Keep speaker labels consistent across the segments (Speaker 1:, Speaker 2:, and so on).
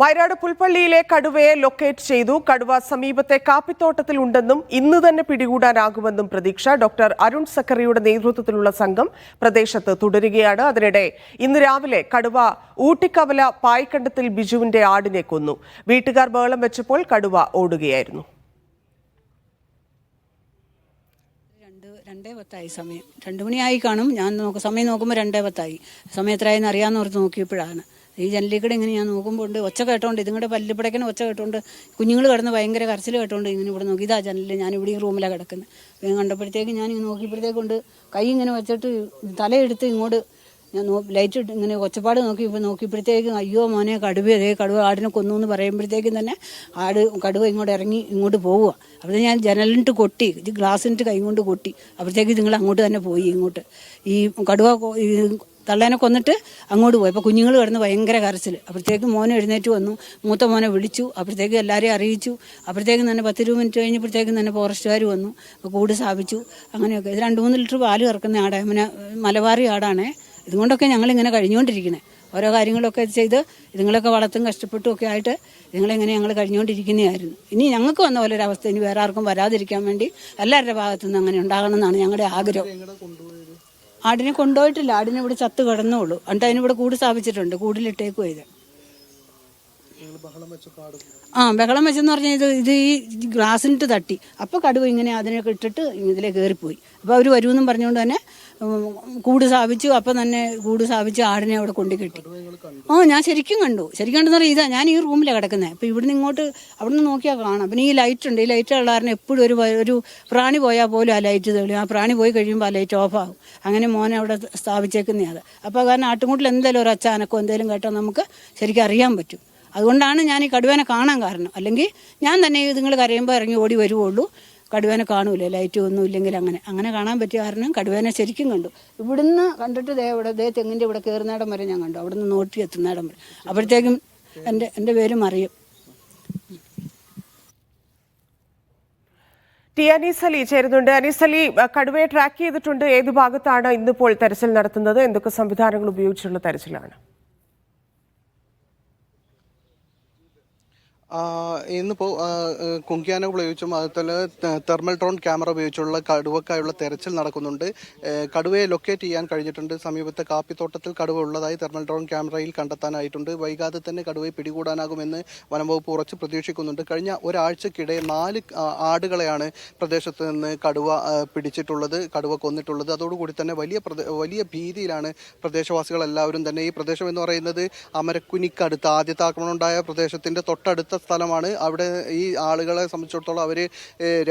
Speaker 1: വയനാട് പുൽപ്പള്ളിയിലെ കടുവയെ ലൊക്കേറ്റ് ചെയ്തു. കടുവ സമീപത്തെ കാപ്പിത്തോട്ടത്തിൽ ഉണ്ടെന്നും ഇന്ന് തന്നെ പിടികൂടാനാകുമെന്നും പ്രതീക്ഷ. ഡോക്ടർ അരുൺ സക്കറിയുടെ നേതൃത്വത്തിലുള്ള സംഘം പ്രദേശത്ത് തുടരുകയാണ്. അതിനിടെ ഇന്ന് രാവിലെ കടുവ ഊട്ടിക്കവല പായ്ക്കണ്ടത്തിൽ ബിജുവിന്റെ ആടിനെ കൊന്നു. വീട്ടുകാർ ബഹളം വെച്ചപ്പോൾ കടുവ ഓടുകയായിരുന്നു.
Speaker 2: രണ്ട് പത്തായി സമയം. രണ്ട് മണിയായി കാണും. ഞാൻ നോക്കും സമയം നോക്കുമ്പോൾ രണ്ടേ പത്തായി. സമയം അറിയാമെന്ന് ഓർത്ത് നോക്കിയപ്പോഴാണ്. ഈ ജനലിൽ ഇങ്ങനെ ഞാൻ നോക്കുമ്പോൾ ഉണ്ട് ഒച്ച കേട്ടോണ്ട് ഇതിങ്ങടെ പല്ലിപ്പടയ്ക്കണ ഒച്ച കേട്ടോണ്ട് കുഞ്ഞുങ്ങൾ കിടന്ന് ഭയങ്കര കരച്ചിൽ കേട്ടോണ്ട് ഇങ്ങനെ ഇവിടെ നോക്കി. ഇതാ ജനലിൽ ഞാൻ ഇവിടെ ഈ റൂമിലാണ് കിടക്കുന്നത് വേഗം കണ്ടപ്പോഴത്തേക്ക് ഞാൻ ഇങ്ങനെ നോക്കിയപ്പോഴത്തേക്കൊണ്ട് കൈ ഇങ്ങനെ വെച്ചിട്ട് തലയെടുത്ത് ഇങ്ങോട്ട് ഞാൻ ലൈറ്റ് ഇട്ട് ഇങ്ങനെ ഒച്ചപ്പാട് നോക്കി ഇപ്പോൾ നോക്കിയപ്പോഴത്തേക്കും അയ്യോ മോനെ കടുവ അതേ കടുവ ആടിനെ കൊന്നു എന്ന് പറയുമ്പോഴത്തേക്കും തന്നെ ആട് കടുവ ഇങ്ങോട്ട് ഇറങ്ങി ഇങ്ങോട്ട് പോവുക അപ്പോൾ ഞാൻ ജനലിട്ട് കൊട്ടി ഇത് ഗ്ലാസ്സിനിട്ട് കൈ കൊണ്ട് കൊട്ടി. അപ്പോഴത്തേക്ക് നിങ്ങൾ അങ്ങോട്ട് തന്നെ പോയി ഇങ്ങോട്ട്. ഈ കടുവ തള്ളേനെ കൊന്നിട്ട് അങ്ങോട്ട് പോയി. അപ്പോൾ കുഞ്ഞുങ്ങൾ കിടന്ന് ഭയങ്കര കരച്ചിൽ അപ്പോഴത്തേക്ക് മോനെ എഴുന്നേറ്റ് വന്നു. മൂത്ത മോനെ വിളിച്ചു. അപ്പോഴത്തേക്ക് എല്ലാവരെയും അറിയിച്ചു. അപ്പോഴത്തേക്കും തന്നെ പത്ത് ഇരുപത് മിനിറ്റ് കഴിഞ്ഞപ്പോഴത്തേക്കും തന്നെ ഫോറസ്റ്റുകാർ വന്നു. കൂട് സ്ഥാപിച്ചു. അങ്ങനെയൊക്കെ. ഇത് രണ്ട് മൂന്ന് ലിറ്റർ പാൽ കറക്കുന്ന ആടാണ് പിന്നെ മലബാറി ആടാണേ. ഇതുകൊണ്ടൊക്കെ ഞങ്ങളിങ്ങനെ കഴിഞ്ഞുകൊണ്ടിരിക്കുന്നത് ഓരോ കാര്യങ്ങളൊക്കെ ചെയ്ത് ഇതുങ്ങളൊക്കെ വളർത്തും കഷ്ടപ്പെട്ടും ഒക്കെ ആയിട്ട് ഇതുങ്ങളെങ്ങനെ ഞങ്ങൾ കഴിഞ്ഞുകൊണ്ടിരിക്കുന്നതായിരുന്നു. ഇനി ഞങ്ങൾക്ക് വന്ന പോലെ ഒരു അവസ്ഥ ഇനി വേറെ ആർക്കും വരാതിരിക്കാൻ വേണ്ടി എല്ലാവരുടെ ഭാഗത്തുനിന്ന് അങ്ങനെ ഉണ്ടാകണം എന്നാണ് ഞങ്ങളുടെ ആഗ്രഹം. ആടിനെ കൊണ്ടുപോയിട്ടില്ല. ആടിനെ ഇവിടെ ചത്ത് കിടന്നുള്ളൂ എന്നിട്ട് അതിനിവിടെ കൂട് സ്ഥാപിച്ചിട്ടുണ്ട്. കൂടിലിട്ടേക്കും ഇത്. ആ ബഹളം വെച്ചെന്ന് പറഞ്ഞാൽ ഇത് ഇത് ഈ ഗ്ലാസ്സിനിട്ട് തട്ടി. അപ്പോൾ കടുവ ഇങ്ങനെ അതിനൊക്കെ ഇട്ടിട്ട് ഇതിലെ കയറിപ്പോയി. അപ്പോൾ അവർ വരുമെന്നും പറഞ്ഞുകൊണ്ട് തന്നെ കൂട് സ്ഥാപിച്ചു. അപ്പം തന്നെ കൂട് സ്ഥാപിച്ച് ആടിനെ അവിടെ കൊണ്ടു കെട്ടി. ഓ ഞാൻ ശരിക്കും കണ്ടു. ശരിക്കും കണ്ടെന്ന് പറഞ്ഞാൽ ഇതാ ഞാൻ ഈ റൂമിലാണ് കിടക്കുന്നത് അപ്പോൾ ഇവിടുന്ന് ഇങ്ങോട്ട് അവിടെ നിന്ന് നോക്കിയാൽ കാണാം. പിന്നെ ഈ ലൈറ്റ് ഉണ്ട്. ഈ ലൈറ്റ് ഉള്ള കാരണം എപ്പോഴും ഒരു ഒരു പ്രാണി പോയാൽ പോലും ആ ലൈറ്റ് തെളിയും. ആ പ്രാണി പോയി കഴിയുമ്പോൾ ആ ലൈറ്റ് ഓഫ് ആകും അങ്ങനെ മോനെ അവിടെ സ്ഥാപിച്ചേക്കുന്നതാണ് അപ്പോൾ കാരണം ആട്ടുംകൂട്ടിൽ എന്തെങ്കിലും ഒരു അച്ചാനക്കോ എന്തെങ്കിലും കേട്ടോ നമുക്ക് ശരിക്കും അറിയാൻ പറ്റും. അതുകൊണ്ടാണ് ഞാൻ ഈ കടുവേനെ കാണാൻ കാരണം. അല്ലെങ്കിൽ ഞാൻ തന്നെ ഇതുങ്ങൾ കരയുമ്പോൾ ഇറങ്ങി ഓടി വരുവുള്ളൂ. കടുവേനെ കാണൂല ലൈറ്റ് ഒന്നും ഇല്ലെങ്കിൽ അങ്ങനെ. അങ്ങനെ കാണാൻ പറ്റിയ കാരണം കടുവേനെ ശരിക്കും കണ്ടു. ഇവിടുന്ന് കണ്ടിട്ട് ദേ ഇവിടെ ദേ തെങ്ങിന്റെ ഇവിടെ കയറുന്നിടം വരെ ഞാൻ കണ്ടു. അവിടുന്ന് നോട്ടി എത്തുന്നിടം വരെ. അപ്പോഴത്തേക്കും എന്റെ എന്റെ പേരും അറിയും
Speaker 1: ടി അനീസ് അലി ചേരുന്നുണ്ട്. അനീസ് അലി കടുവയെ ട്രാക്ക് ചെയ്തിട്ടുണ്ട്. ഏത് ഭാഗത്താണ് ഇന്നിപ്പോൾ തെരച്ചിൽ നടത്തുന്നത്? എന്തൊക്കെ സംവിധാനങ്ങൾ ഉപയോഗിച്ചുള്ള തെരച്ചിലാണ്?
Speaker 3: ഇന്നിപ്പോൾ കുങ്കിയാന ഉപയോഗിച്ചും അതുപോലെ തെ- തെർമൽ ഡ്രോൺ ക്യാമറ ഉപയോഗിച്ചുള്ള കടുവക്കായുള്ള തെരച്ചിൽ നടക്കുന്നുണ്ട്. കടുവയെ ലൊക്കേറ്റ് ചെയ്യാൻ കഴിഞ്ഞിട്ടുണ്ട്. സമീപത്തെ കാപ്പിത്തോട്ടത്തിൽ കടുവ ഉള്ളതായി തെർമൽ ഡ്രോൺ ക്യാമറയിൽ കണ്ടെത്താനായിട്ടുണ്ട്. വൈകാതെ തന്നെ കടുവയെ പിടികൂടാനാകുമെന്ന് വനംവകുപ്പ് ഉറച്ച് പ്രതീക്ഷിക്കുന്നുണ്ട്. കഴിഞ്ഞ ഒരാഴ്ചക്കിടെ നാല് ആടുകളെയാണ് പ്രദേശത്ത് നിന്ന് കടുവ പിടിച്ചിട്ടുള്ളത് കടുവ കൊന്നിട്ടുള്ളത്. അതോടുകൂടി തന്നെ വലിയ വലിയ ഭീതിയിലാണ് പ്രദേശവാസികൾ എല്ലാവരും തന്നെ. ഈ പ്രദേശം എന്ന് പറയുന്നത് അമരക്കുനിക്കടുത്ത് ആദ്യത്തെ ആക്രമണം ഉണ്ടായ പ്രദേശത്തിന്റെ തൊട്ടടുത്ത സ്ഥലമാണ്. അവിടെ ഈ ആളുകളെ സംബന്ധിച്ചിടത്തോളം അവർ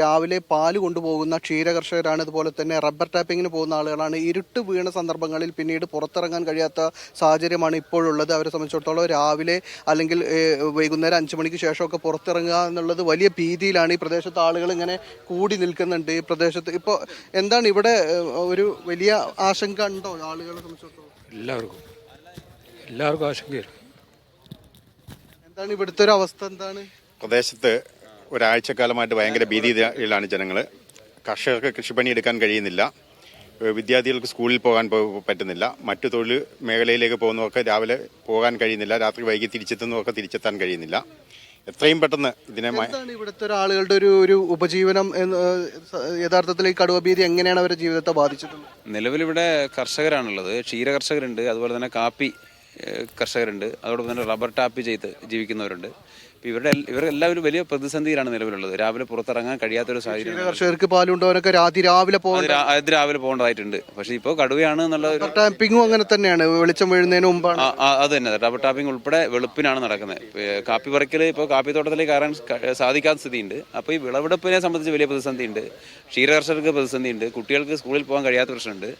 Speaker 3: രാവിലെ പാൽ കൊണ്ടുപോകുന്ന ക്ഷീരകർഷകരാണ്. അതുപോലെ തന്നെ റബ്ബർ ടാപ്പിങ്ങിന് പോകുന്ന ആളുകളാണ്. ഇരുട്ട് വീണ സന്ദർഭങ്ങളിൽ പിന്നീട് പുറത്തിറങ്ങാൻ കഴിയാത്ത സാഹചര്യമാണ് ഇപ്പോഴുള്ളത്. അവരെ സംബന്ധിച്ചിടത്തോളം രാവിലെ അല്ലെങ്കിൽ വൈകുന്നേരം അഞ്ച് മണിക്ക് ശേഷമൊക്കെ പുറത്തിറങ്ങുക എന്നുള്ളത് വലിയ ഭീതിയിലാണ്. ഈ പ്രദേശത്ത് ആളുകൾ ഇങ്ങനെ കൂടി നിൽക്കുന്നുണ്ട്. ഈ പ്രദേശത്ത് ഇപ്പോൾ എന്താണ് ഇവിടെ ഒരു വലിയ ആശങ്ക ഉണ്ടോ ആളുകളെ സംബന്ധിച്ചിടത്തോളം?
Speaker 4: എല്ലാവർക്കും. എല്ലാവർക്കും ആശങ്കയാണ്.
Speaker 3: എന്താണ് ഇവിടുത്തെ ഒരു അവസ്ഥ എന്താണ്?
Speaker 5: പ്രദേശത്ത് ഒരാഴ്ചക്കാലമായിട്ട് ഭയങ്കര ഭീതിയിലാണ് ജനങ്ങൾ കർഷകർക്ക് കൃഷിപ്പണി എടുക്കാൻ കഴിയുന്നില്ല. വിദ്യാർത്ഥികൾക്ക് സ്കൂളിൽ പോകാൻ പറ്റുന്നില്ല. മറ്റു തൊഴിൽ മേഖലയിലേക്ക് പോകുന്നവർക്ക് രാവിലെ പോകാൻ കഴിയുന്നില്ല. രാത്രി വൈകി തിരിച്ചെത്തുന്നവർക്ക് തിരിച്ചെത്താൻ കഴിയുന്നില്ല. എത്രയും പെട്ടെന്ന് ഇതിനെ
Speaker 3: എന്താണ് ഇവിടുത്തെ ആളുകളുടെ ഒരു ഒരു ഉപജീവനം യഥാർത്ഥത്തിൽ ഈ കടുവ ഭീതി എങ്ങനെയാണ് അവരുടെ ജീവിതത്തെ ബാധിച്ചിട്ടുള്ളത് നിലവിൽ
Speaker 6: നിലവിലിവിടെ കർഷകരാണുള്ളത്. ക്ഷീര കർഷകരുണ്ട് അതുപോലെ തന്നെ കാപ്പി കർഷകരുണ്ട്. അതോടൊപ്പം തന്നെ റബ്ബർ ടാപ്പ് ചെയ്ത് ജീവിക്കുന്നവരുണ്ട്. ഇപ്പം ഇവരുടെ ഇവരെല്ലാവരും വലിയ പ്രതിസന്ധിയിലാണ് നിലവിലുള്ളത്. രാവിലെ പുറത്തിറങ്ങാൻ കഴിയാത്തൊരു സാഹചര്യം
Speaker 3: കർഷകർക്ക് രാത്രി രാവിലെ
Speaker 6: അത് രാവിലെ പോകേണ്ടതായിട്ടുണ്ട്. പക്ഷേ ഇപ്പോൾ കടുവയാണ് എന്നുള്ള
Speaker 3: ടാപ്പിങ്ങും അങ്ങനെ തന്നെയാണ്. വെളിച്ചം വീഴുന്നതിന് മുമ്പാണ്.
Speaker 6: അത് തന്നെ. റബ്ബർ ടാപ്പിംഗ് ഉൾപ്പെടെ വെളുപ്പിനാണ് നടക്കുന്നത്. കാപ്പി പറിക്കൽ ഇപ്പോൾ കാപ്പി തോട്ടത്തിലേക്ക് കയറാൻ സാധിക്കാത്ത സ്ഥിതിയുണ്ട്. അപ്പോൾ ഈ വിളവെടുപ്പിനെ സംബന്ധിച്ച് വലിയ പ്രതിസന്ധിയുണ്ട്. ക്ഷീരകർഷകർക്ക് പ്രതിസന്ധിയുണ്ട്. കുട്ടികൾക്ക് സ്കൂളിൽ പോകാൻ കഴിയാത്ത പ്രശ്നമുണ്ട്.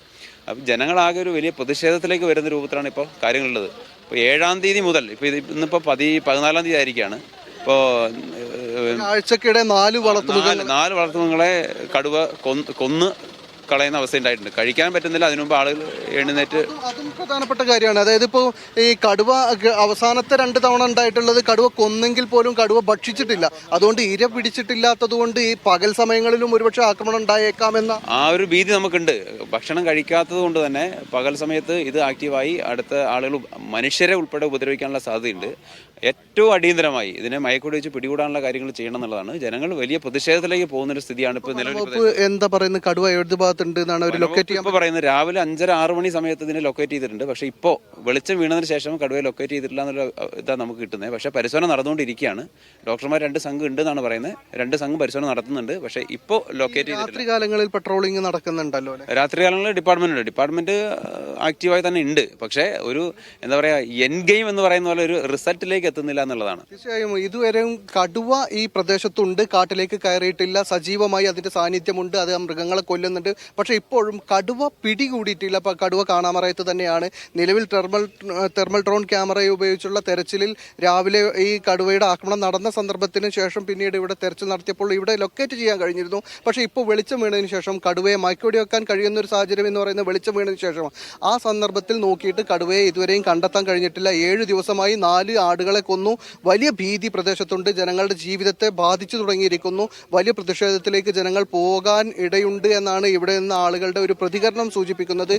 Speaker 6: ജനങ്ങളാകെ ഒരു വലിയ പ്രതിഷേധത്തിലേക്ക് വരുന്ന രൂപത്തിലാണ് ഇപ്പോൾ കാര്യങ്ങളുള്ളത്. ഇപ്പോൾ ഏഴാം തീയതി മുതൽ ഇപ്പോൾ ഇത് ഇന്നിപ്പോൾ പതി പതിനാലാം തീയതി ആയിരിക്കുകയാണ് ഇപ്പോൾ
Speaker 3: ആഴ്ചക്കിടെ നാല് വളർത്തു
Speaker 6: നാല് വളർത്തുമൃഗങ്ങളെ കടുവ കൊന്ന് കൊന്ന് കളയുന്ന അവസ്ഥ ഉണ്ടായിട്ടുണ്ട്. കഴിക്കാൻ പറ്റുന്നില്ല അതിനു മുമ്പ് ആളുകൾ എഴുന്നേറ്റ്
Speaker 3: അതും പ്രധാനപ്പെട്ട കാര്യമാണ്. അതായത് ഇപ്പോൾ ഈ കടുവ അവസാനത്തെ രണ്ട് തവണ ഉണ്ടായിട്ടുള്ളത് കടുവ കൊന്നെങ്കിൽ പോലും കടുവ ഭക്ഷിച്ചിട്ടില്ല. അതുകൊണ്ട് ഇര പിടിച്ചിട്ടില്ലാത്തതുകൊണ്ട് ഈ പകൽ സമയങ്ങളിലും ഒരുപക്ഷെ ആക്രമണം ഉണ്ടായേക്കാമെന്ന
Speaker 6: ആ ഒരു ഭീതി നമുക്കുണ്ട്. ഭക്ഷണം കഴിക്കാത്തത് കൊണ്ട് തന്നെ പകൽ സമയത്ത് ഇത് ആക്റ്റീവായി അടുത്ത ആളുകൾ മനുഷ്യരെ ഉൾപ്പെടെ ഉപദ്രവിക്കാനുള്ള സാധ്യതയുണ്ട്. ഏറ്റവും അടിയന്തരമായി ഇതിനെ മയക്കുടി വെച്ച് പിടികൂടാനുള്ള കാര്യങ്ങൾ ചെയ്യണം എന്നുള്ളതാണ്. ജനങ്ങൾ വലിയ പ്രതിഷേധത്തിലേക്ക് പോകുന്ന ഒരു സ്ഥിതിയാണ് ഇപ്പോൾ നിലവിൽ
Speaker 3: എന്താ പറയുന്നത്? കടുവ ഏത് ഭാഗത്തുണ്ട് എന്നാണ് അവർ ലൊക്കേറ്റ് ചെയ്യാൻ
Speaker 6: ഇപ്പോൾ പറയുന്നത്. രാവിലെ അഞ്ചര ആറ് മണി സമയത്ത് ഇതിനെ ലൊക്കേറ്റ് ചെയ്തിട്ടുണ്ട്. പക്ഷേ ഇപ്പോൾ വെളിച്ചം വീണതിന് ശേഷം കടുവയെ ലൊക്കേറ്റ് ചെയ്തിട്ടില്ല എന്നുള്ള ഇതാണ് നമുക്ക് കിട്ടുന്നത് പക്ഷേ പരിശോധന നടന്നുകൊണ്ടിരിക്കുകയാണ്. ഡോക്ടർമാർ രണ്ട് സംഘം ഉണ്ട് എന്നാണ് പറയുന്നത്. രണ്ട് സംഘം പരിശോധന നടത്തുന്നുണ്ട്. പക്ഷേ ഇപ്പോൾ ലൊക്കേറ്റ്
Speaker 3: രാത്രി കാലങ്ങളിൽ പെട്രോളിംഗ് നടക്കുന്നുണ്ടല്ലോ
Speaker 6: രാത്രി കാലങ്ങളിൽ ഡിപ്പാർട്ട്മെന്റ് ഉണ്ട്. ഡിപ്പാർട്ട്മെന്റ് ആക്റ്റീവായി തന്നെ ഉണ്ട്. പക്ഷേ ഒരു എന്താ പറയുക എൻ ഗെയിം എന്ന് പറയുന്ന പോലെ ഒരു റിസൾട്ടിലേക്ക് എത്തുന്നില്ല എന്നുള്ളതാണ്.
Speaker 3: തീർച്ചയായും ഇതുവരെയും കടുവ ഈ പ്രദേശത്തുണ്ട്. കാട്ടിലേക്ക് കയറിയിട്ടില്ല. സജീവമായി അതിന്റെ സാന്നിധ്യമുണ്ട്. അത് മൃഗങ്ങളെ കൊല്ലുന്നുണ്ട്. പക്ഷെ ഇപ്പോഴും കടുവ പിടികൂടിയിട്ടില്ല. അപ്പോൾ കടുവ കാണാമറയത്ത് തന്നെയാണ്. നിലവിൽ തെർമൽ തെർമൽ ഡ്രോൺ ക്യാമറ ഉപയോഗിച്ചുള്ള തെരച്ചിലിൽ രാവിലെ ഈ കടുവയുടെ ആക്രമണം നടന്ന സന്ദർഭത്തിന് ശേഷം പിന്നീട് ഇവിടെ തെരച്ചിൽ നടത്തിയപ്പോൾ ഇവിടെ ലൊക്കേറ്റ് ചെയ്യാൻ കഴിഞ്ഞിരുന്നു. പക്ഷേ ഇപ്പോൾ വെളിച്ചം വീണതിന് ശേഷം കടുവയെ മയക്കുവെടി വെക്കാൻ കഴിയുന്ന ഒരു സാഹചര്യം എന്ന് പറയുന്നത് വെളിച്ചം വീണതിന് ശേഷം ആ സന്ദർഭത്തിൽ നോക്കിയിട്ട് കടുവയെ ഇതുവരെയും കണ്ടെത്താൻ കഴിഞ്ഞിട്ടില്ല. ഏഴ് ദിവസമായി നാല് ആടുകളെ കൊന്നു. വലിയ ഭീതി പ്രദേശത്തുണ്ട്. ജനങ്ങളുടെ ജീവിതത്തെ ബാധിച്ചു തുടങ്ങിയിരിക്കുന്നു. വലിയ പ്രതിഷേധത്തിലേക്ക് ജനങ്ങൾ പോകാൻ ഇടയുണ്ട് എന്നാണ് ഇവിടെ നിന്ന് ആളുകളുടെ ഒരു പ്രതികരണം സൂചിപ്പിക്കുന്നത്